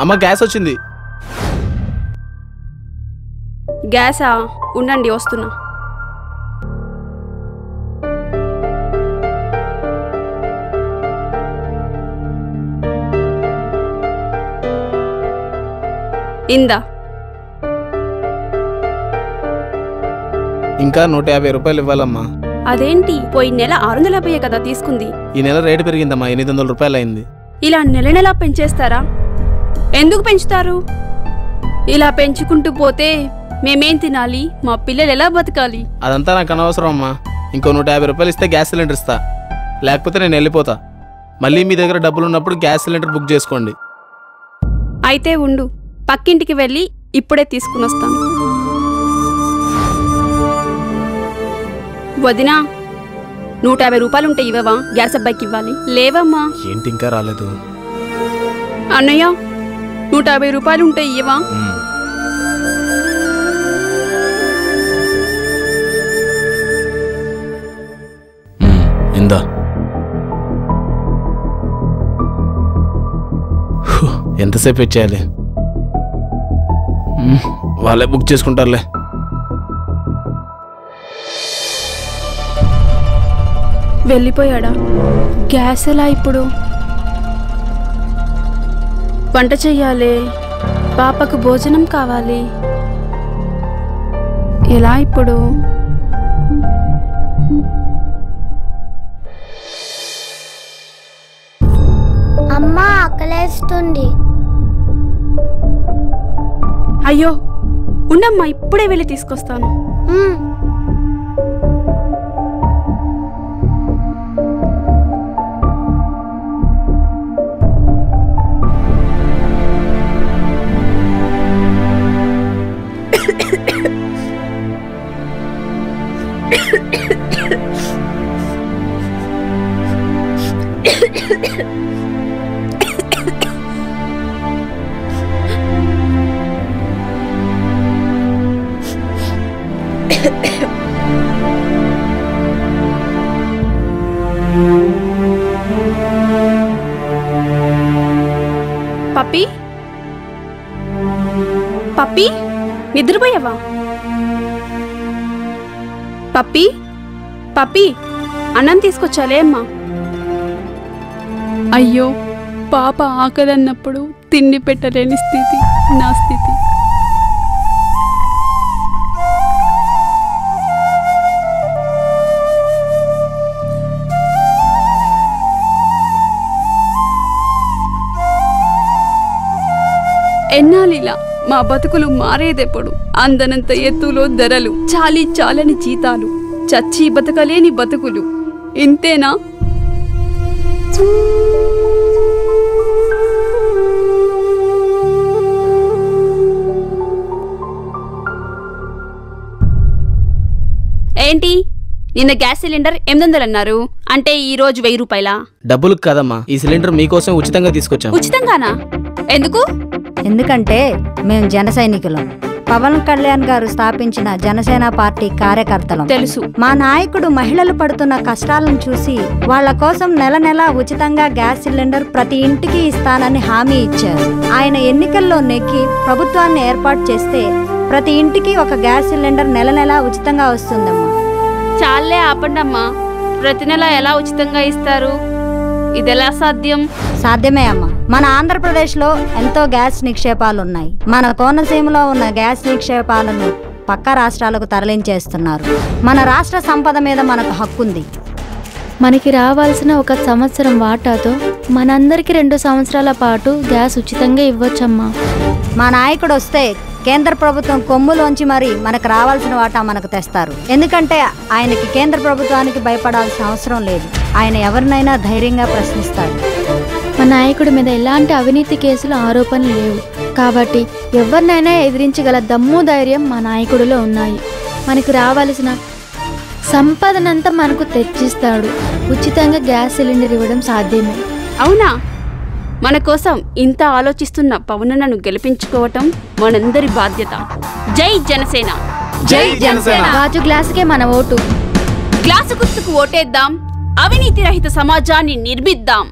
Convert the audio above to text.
అమ్మ గ్యాస్ వచ్చింది. గ్యాసా? ఉండండి వస్తున్నా. ఇందా. ఇంకా నూట యాభై రూపాయలు ఇవ్వాలమ్మా. అదేంటి? పోయి నెల ఆరు వందల యాభై కదా తీసుకుంది. ఈ నెల రేటు పెరిగిందమ్మా ఎనిమిది వందల రూపాయలు అయింది ఇలా నెల నెలా పెంచేస్తారా? ఎందుకు పెంచుతారు? ఇలా పెంచుకుంటూ పోతే మేమేం తినాలి? మా పిల్లలు ఎలా బతకాలి? అదంతా నాకు అనవసరం అమ్మా. ఇంకో నూట యాభై రూపాయలు ఇస్తే గ్యాస్ సిలిండర్ ఇస్తా. లేకపోతే నేను వెళ్ళిపోతా. మళ్ళీ మీ దగ్గర డబ్బులు ఉన్నప్పుడు గ్యాస్ సిలిండర్ బుక్ చేసుకోండి. అయితే ఉండు. పక్కింటికి వెళ్ళి ఇప్పుడే తీసుకుని వస్తాను. వదినా నూట యాభై రూపాయలు ఉంటాయి ఇవ్వవా? గ్యాస్ అబ్బాయికి ఇవ్వాలి. లేవమ్మా. ఏంటి ఇంకా రాలేదు? అన్నయ్య నూట యాభై రూపాయలు ఉంటాయి ఇందా. హు, ఎంతసేపు ఇచ్చేయాలి వాళ్ళే బుక్ చేసుకుంటారులే. వెళ్ళిపోయాడా? గ్యాస్ ఎలా ఇప్పుడు? వంట చెయ్యాలి. పాపకు భోజనం కావాలి. ఎలా ఇప్పుడు? అమ్మ ఆకలేస్తుంది. అయ్యో ఉండమ్మా ఇప్పుడే వెళ్ళి తీసుకొస్తాను. పప్పి? పప్పి? నిద్రపోయావా? పప్పి? పప్పి అన్నం తీసుకొచ్చాలే అమ్మా. అయ్యో పాప ఆకలన్నప్పుడు తిండి పెట్టలేని స్థితి నా స్థితి. ఎన్నాలిలా మా బతుకులు మారేదెప్పుడు? అందనంత ఎత్తులో ధరలు చాలి చాలని జీతాలు చచ్చి బతకలేని బతుకులు. ఇంతేనా? ఏంటి? నిన్న గ్యాస్ సిలిండర్ ఎనిమిది వందలు అన్నారు. అంటే ఈ రోజు వెయ్యి రూపాయలా? డబ్బులు కాదమ్మా. ఈ సిలిండర్ మీకోసం ఉచితంగా తీసుకొచ్చాం. ఉచితంగానా? ఎందుకు? ఎందుకంటే మేము జన సైనికులం. పవన్ కళ్యాణ్ గారు స్థాపించిన జనసేన పార్టీ కార్యకర్తలం. తెలుసు. మా నాయకుడు మహిళలు పడుతున్న కష్టాలను చూసి వాళ్ళ కోసం నెల నెల ఉచితంగా గ్యాస్ సిలిండర్ ప్రతి ఇంటికి ఇస్తానని హామీ ఇచ్చారు. ఆయన ఎన్నికల్లో నెగ్గి ప్రభుత్వాన్ని ఏర్పాటు చేస్తే ప్రతి ఇంటికి ఒక గ్యాస్ సిలిండర్ నెల నెల ఉచితంగా వస్తుందమ్మా. చాలే ఆపండమ్మా. ప్రతి నెల ఎలా ఉచితంగా ఇస్తారు? ఇదెలా సాధ్యం? సాధ్యమే అమ్మా. మన ఆంధ్రప్రదేశ్లో ఎంతో గ్యాస్ నిక్షేపాలు ఉన్నాయి మన కోనసీమలో ఉన్న గ్యాస్ నిక్షేపాలను పక్క రాష్ట్రాలకు తరలించేస్తున్నారు. మన రాష్ట్ర సంపద మీద మనకు హక్కుంది. మనకి రావాల్సిన ఒక సంవత్సరం వాటాతో మనందరికి రెండు సంవత్సరాల పాటు గ్యాస్ ఉచితంగా ఇవ్వచ్చమ్మా. మా నాయకుడు వస్తే కేంద్ర ప్రభుత్వం కొమ్ములోంచి మరి మనకు రావాల్సిన వాటా మనకు తెస్తారు. ఎందుకంటే ఆయనకి కేంద్ర ప్రభుత్వానికి భయపడాల్సిన అవసరం లేదు. ఆయన ఎవరినైనా ధైర్యంగా ప్రశ్నిస్తాడు నాయకుడి మీద ఎలాంటి అవినీతి కేసులు ఆరోపణలు లేవు. కాబట్టి ఎవరినైనా ఎదిరించగల దమ్ము ధైర్యం మా నాయకుడిలో ఉన్నాయి. మనకు రావాల్సిన సంపదనంతా మనకు తెచ్చిస్తాడు. ఉచితంగా గ్యాస్ సిలిండర్ ఇవ్వడం సాధ్యమే. అవునా? మన కోసం ఇంత ఆలోచిస్తున్న పవనన్నను గెలిపించుకోవటం మనందరి బాధ్యత. జై జనసేన. జై జనసేన. గాజు గ్లాసుకే మన ఓటు. గ్లాసు గుర్తుకు ఓటేద్దాం. అవినీతి రహిత సమాజాన్ని నిర్మిద్దాం.